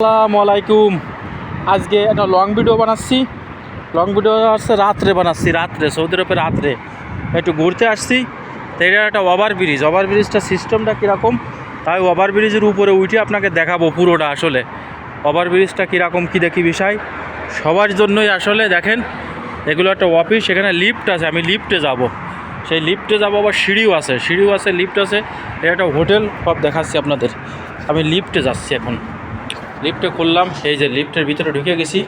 আসসালামু আলাইকুম। আজকে একটা লং ভিডিও বানাচ্ছি। লং ভিডিও আসছে রাত্রে বানাচ্ছি, রাত্রে, সৌদি আরবে রাত্রে। একটু ঘুরতে আসছি। তো এটা একটা ওভার ব্রিজ ওভার ব্রিজটা সিস্টেমটা কীরকম? তাই ওভার ব্রিজের উপরে উঠে আপনাকে দেখাবো পুরোটা আসলে। ওভার ব্রিজটা কীরকম, কী দেখি বিষয়? সবার জন্যই আসলে দেখেন, এগুলো একটা অফিস সেখানে লিফট আছে, আমি লিফটে যাব। সেই লিফটে যাব, আবার সিঁড়িও আছে। সিঁড়িও আছে লিফট আছে। এটা একটা হোটেল সব দেখাচ্ছি আপনাদের। আমি লিফটে যাচ্ছি এখন। লিফটে খুললাম, এই যে লিফটের ভিতরে ঢুকে গেছি।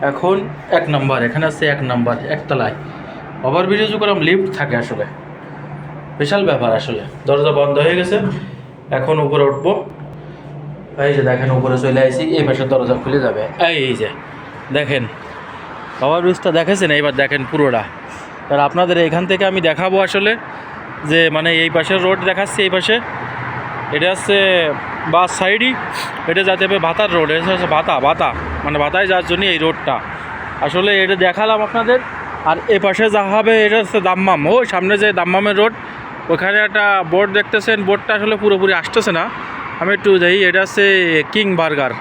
এখন এক নাম্বার, এখানে আছে এক নাম্বার, একতলায়। ওভার ব্রিজও করলাম লিফট থাকে আসলে। বিশাল ব্যাপার আসলে। দরজা বন্ধ হয়ে গেছে। এখন উপরে উঠবো। এই যে দেখেন, উপরে চলে আসি এই পাশে দরজা খুলে যাবে। এই যে, দেখেন। ওভার ব্রিজটা দেখেছেন? এইবার দেখেন পুরোটা। আর আপনাদের এখান থেকে আমি দেখাবো আসলে যে মানে এই পাশের রোড দেখাচ্ছি, এই পাশে। এটা হচ্ছে বাস সাইডই, এটা যাতে হবে ভাতার রোড, এটা হচ্ছে ভাতা ভাতা মানে ভাতায় যাওয়ার জন্য এই রোডটা। আসলে এটা দেখালাম আপনাদের, আর এ পাশে যা হবে এটা হচ্ছে দাম্মাম। ও, সামনে যে দাম্মামের রোড, ওখানে একটা বোর্ড দেখতেছেন, বোর্ডটা আসলে পুরোপুরি আসতেছে না। আমি একটু যাই এটা হচ্ছে কিং বার্গার।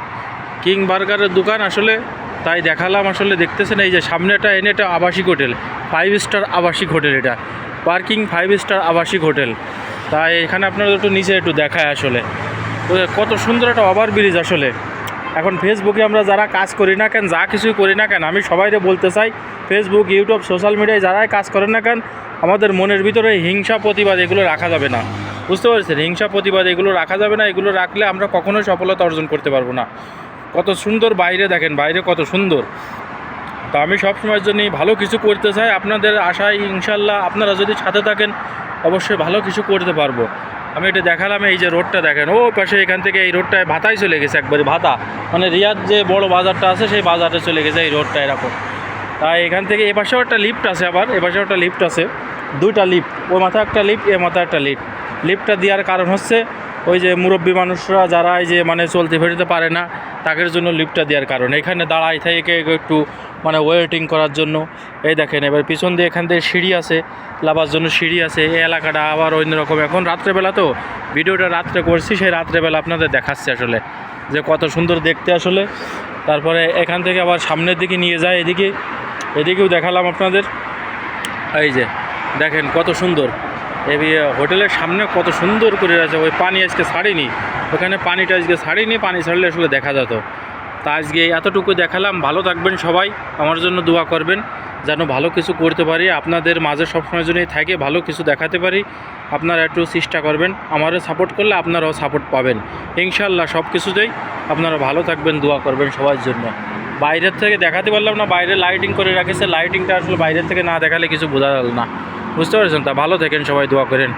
কিং বার্গারের দোকান আসলে, তাই দেখালাম আসলে দেখতেছেন, এই যে সামনে একটা এনে একটা আবাসিক হোটেল ফাইভ স্টার আবাসিক হোটেল এটা। পার্কিং ফাইভ স্টার আবাসিক হোটেল। তাই এখানে আপনারা একটু নিচে একটু দেখায় আসলে। কত সুন্দর একটা ওভার ব্রিজ আসলে। এখন ফেসবুকে আমরা যারা কাজ করি না কেন, যা কিছুই করি না কেন, আমি সবাইকে বলতে চাই ফেসবুক ইউটিউব সোশ্যাল মিডিয়ায় যারাই কাজ করেন না কেন, আমাদের মনের ভিতরে হিংসা প্রতিবাদ এগুলো রাখা যাবে না। বুঝতে পারছেন? হিংসা প্রতিবাদ এগুলো রাখা যাবে না, এগুলো রাখলে আমরা কখনোই সফলতা অর্জন করতে পারব না। কত সুন্দর বাইরে দেখেন, বাইরে কত সুন্দর। তো আমি সব সময়ের জন্যই ভালো কিছু করতে চাই, আপনাদের আশায় ইনশাল্লাহ আপনারা যদি সাথে থাকেন, অবশ্যই ভালো কিছু করতে পারব। আমি এটা দেখালাম, এই যে রোডটা দেখেন। ও পাশে এখান থেকে এই রোডটায় ভাতাই চলে গেছে একবারে, ভাতা। মানে রিয়াদ যে বড় বাজারটা আছে, সেই বাজারে চলে গেছে এই রোডটা এরকম। তাই এখান থেকে এপাশেও পাশেও একটা লিফ্ট আছে আবার এপাশেও পাশেও একটা লিফট আছে। দুইটা লিফ্ট ওই মাথায় একটা লিফট এ মাথায় একটা লিফট। লিফটটা দেওয়ার কারণ হচ্ছে, ওই যে মুরব্বী মানুষরা যারা এই যে মানে চলতে ফেরতে পারে না তাদের জন্য লিফটটা দেওয়ার কারণ। এখানে দাঁড়াই থেকে একটু মানে ওয়েটিং করার জন্য। এই দেখেন, এবার পিছন দিয়ে এখান থেকে সিঁড়ি আছে, লাভার জন্য সিঁড়ি আছে। এই এলাকাটা আবার অন্যরকম। এখন রাত্রেবেলা তো, ভিডিওটা রাত্রে করছি, সেই রাত্রেবেলা আপনাদের দেখাচ্ছি আসলে, যে কত সুন্দর দেখতে আসলে। তারপরে এখান থেকে আবার সামনের দিকে নিয়ে যায় এদিকে। এদিকেও দেখালাম আপনাদের। এই যে, দেখেন কত সুন্দর। হোটেলের সামনে কত সুন্দর করে আছে, ওই পানি আজকে ছাড়িনি। ওখানে পানিটা আজকে ছাড়িনি, পানি ছাড়লে আসলে দেখা যেত। তা আজকে এতটুকু দেখালাম, ভালো থাকবেন সবাই, আমার জন্য দোয়া করবেন, যেন ভালো কিছু করতে পারি, আপনাদের মাঝে সবসময় জন্যই থাকে, ভালো কিছু দেখাতে পারি, আপনারা একটু চেষ্টা করবেন, আমারও সাপোর্ট করলে আপনারাও সাপোর্ট পাবেন। ইনশাল্লাহ সব কিছুতেই আপনারা ভালো থাকবেন, দোয়া করবেন সবার জন্য। বাইরের থেকে দেখাতে পারলাম না, বাইরে লাইটিং করে রাখেছে লাইটিংটা আসলে বাইরের থেকে না দেখালে কিছু বোঝা গেল না। বুঝতে পারছেন? তা ভালো থাকেন সবাই দোয়া করেন।